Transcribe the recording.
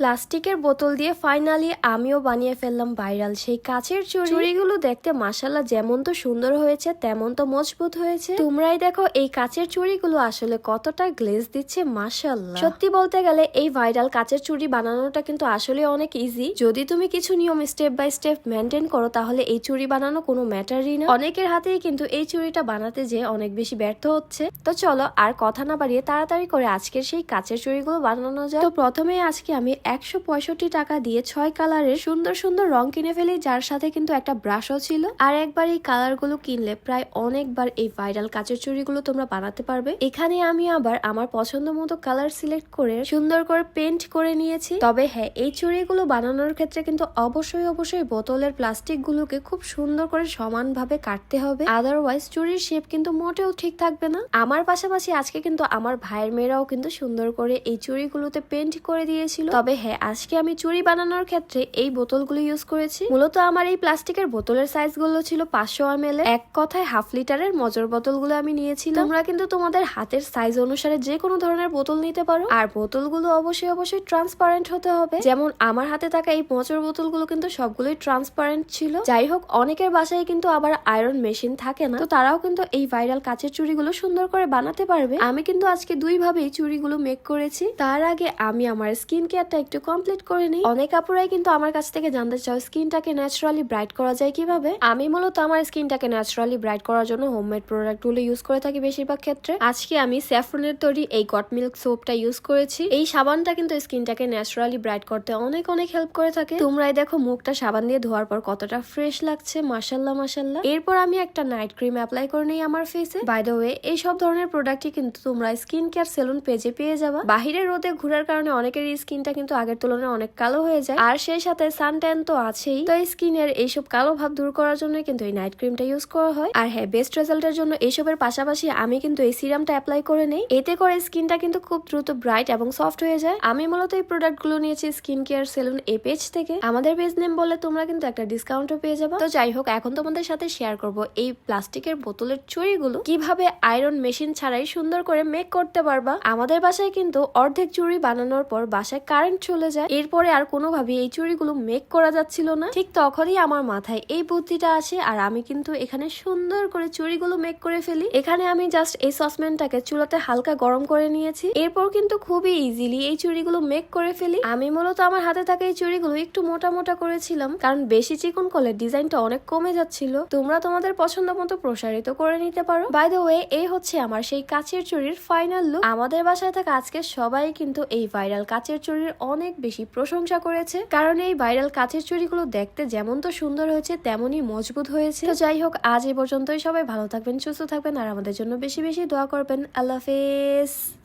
প্লাস্টিকের বোতল দিয়ে ফাইনালি আমিও বানিয়ে ফেললাম ভাইরাল সেই কাচের চুড়ি চুড়িগুলো দেখতে মাসাল্লাহ যেমন তো সুন্দর হয়েছে, তেমন তো মজবুত হয়েছে। তোমরাই দেখো এই কাচের চুড়িগুলো আসলে কতটা গ্লেজ দিচ্ছে মাসাল্লাহ সত্যি বলতে গেলে এই ভাইরাল কাচের চুড়ি বানানোটা কিন্তু আসলে অনেক ইজি যদি তুমি কিছু নিয়ম স্টেপ বাই স্টেপ মেনটেন করো, তাহলে এই চুড়ি বানানো কোনো ম্যাটারই না। অনেকের হাতেই কিন্তু এই চুড়িটা বানাতে যে অনেক বেশি ব্যর্থ হচ্ছে। তো চলো আর কথা না বাড়িয়ে তাড়াতাড়ি করে আজকের সেই কাচের চুড়িগুলো বানানো যায় তো প্রথমে আজকে আমি একশো পঁয়ষট্টি টাকা দিয়ে ছয় কালারের সুন্দর সুন্দর রং কিনে ফেলি, যার সাথে কিন্তু একটা ব্রাশও ছিল। আর একবার এই কালারগুলো কিনলে প্রায় অনেকবার এই ভাইরাল কাচের চুড়িগুলো তোমরা বানাতে পারবে। এখানে আমি আবার আমার পছন্দ মতো কালার সিলেক্ট করে সুন্দর করে পেন্ট করে নিয়েছি। তবে হ্যাঁ এই চুড়িগুলো বানানোর ক্ষেত্রে কিন্তু অবশ্যই অবশ্যই বোতলের প্লাস্টিক গুলোকে খুব সুন্দর করে সমানভাবে কাটতে হবে। আদারওয়াইজ চুড়ির শেপ কিন্তু মোটেও ঠিক থাকবে না। আমার পাশাপাশি আজকে কিন্তু আমার ভাইয়ের মেয়েরাও কিন্তু সুন্দর করে এই চুড়িগুলোতে পেন্ট করে দিয়েছিল। তবে হ্যাঁ আজকে আমি চুরি বানানোর ক্ষেত্রে এই বোতলগুলো ইউজ করেছি। মূলত আমার এই প্লাস্টিকের বোতলের সাইজগুলো ছিল পাঁচশো এম এক কথায় হাফ লিটারের মজর বোতলগুলো আমি নিয়েছি তোমরা কিন্তু তোমাদের হাতের সাইজ অনুসারে যে কোনো ধরনের বোতল নিতে পারো। আর বোতলগুলো অবশ্যই অবশ্যই ট্রান্সপারেন্ট হতে হবে। যেমন আমার হাতে থাকা এই মজর বোতলগুলো কিন্তু সবগুলোই ট্রান্সপারেন্ট ছিল। যাই হোক, অনেকের বাসায় কিন্তু আবার আয়রন মেশিন থাকে না। তো তারাও কিন্তু এই ভাইরাল কাচের চুড়িগুলো সুন্দর করে বানাতে পারবে। আমি কিন্তু আজকে দুই ভাবেই চুড়িগুলো মেক করেছি। তার আগে আমি আমার স্কিন কেয়ারটা একটু কমপ্লিট করে নিই। অনেক আপুরাই কিন্তু আমার কাছ থেকে জানতে চাও, স্কিনটাকে ন্যাচারালি ব্রাইট করা যায় কীভাবে? আমি মূলত আমার স্কিনটাকে ন্যাচারালি ব্রাইট করার জন্য হোমমেড প্রোডাক্টগুলো ইউজ করে থাকি বেশিরভাগ ক্ষেত্রে। আজকে আমি স্যাফরনের তৈরি এই গট মিল্ক সোপটা ইউজ করেছি। এই সাবানটা কিন্তু স্কিনটাকে ন্যাচারালি ব্রাইট করতে অনেক অনেক হেল্প করে থাকে। তোমরাই দেখো মুখটা সাবান দিয়ে ধোয়ার পর কতটা ফ্রেশ লাগছে মাসাল্লাহ মাসাল্লাহ এরপর আমি একটা নাইট ক্রিম অ্যাপ্লাই করে নিই আমার ফেসে বাই দ্য ওয়ে এই সব ধরনের প্রোডাক্টই কিন্তু তোমরা স্কিন কেয়ার সেলুন পেজে পেয়ে যাবা। বাহিরের রোদে ঘোরার কারণে অনেকের স্কিনটা কিন্তু আগের তুলনায় অনেক কালো হয়ে যায়। আর সেই সাথে সানট্যান তো আছেই। তো স্কিনের এইসব কালো ভাব দূর করার জন্য কিন্তু এই নাইট ক্রিমটা ইউজ করা হয়। আর হ্যাঁ বেস্ট রেজাল্টের জন্য এইসবের পাশাপাশি আমি কিন্তু এই সিরামটা অ্যাপ্লাই করে নেই। এতে করে স্কিনটা কিন্তু খুব দ্রুত ব্রাইট এবং সফট হয়ে যায়। আমি মূলত এই প্রোডাক্টগুলো নিয়েছি স্কিন কেয়ার সেলুন এই পেজ থেকে। আমাদের পেজ নেম বললে তোমরা কিন্তু একটা ডিসকাউন্টও পেয়ে যাবে। তো যাই হোক, এখন তোমাদের সাথে শেয়ার করব এই প্লাস্টিকের বোতলের চুড়িগুলো। কীভাবে আয়রন মেশিন ছাড়াই সুন্দর করে মেক করতে পারবা? আমাদের বাসায় কিন্তু অর্ধেক চুড়ি বানানোর পর বাসায় কারেন্ট চলে যায়। এরপরে আর কোনোভাবে এই চুড়িগুলো মেক করা যাচ্ছিল না। ঠিক তখনই আমার মাথায় এই বুদ্ধিটা আসে আর আমি কিন্তু এখানে সুন্দর করে চুড়িগুলো মেক করে ফেলি। এখানে আমি জাস্ট এই সসম্যানটাকে চুলাতে হালকা গরম করে নিয়েছি। এরপর কিন্তু খুবই ইজিলি এই চুড়িগুলো মেক করে ফেলি। আমি মূলত আমার হাতে থাকা এই চুড়িগুলো একটু মোটা মোটা করেছিলাম কারণ বেশি চিকন করলে ডিজাইনটা অনেক কমে যাচ্ছিল। তোমরা তোমাদের পছন্দ মতো প্রসারিত করে নিতে পারো। বাই দ্য ওয়ে এই হচ্ছে আমার সেই কাচের চুড়ির ফাইনাল লুক আমাদের বাসায় থাকা আজকে সবাই কিন্তু এই ভাইরাল কাচের চুড়ির অনেক বেশি প্রশংসা করেছে। কারণ এই ভাইরাল চুরি চুড়িগুলো দেখতে যেমন তো সুন্দর হয়েছে, তেমনই মজবুত হয়েছে। তো যাই হোক, আজ এ পর্যন্তই। সবাই ভালো থাকবেন, সুস্থ থাকবেন, আর আমাদের জন্য বেশি বেশি দোয়া করবেন। আল্লাহ হাফেজ।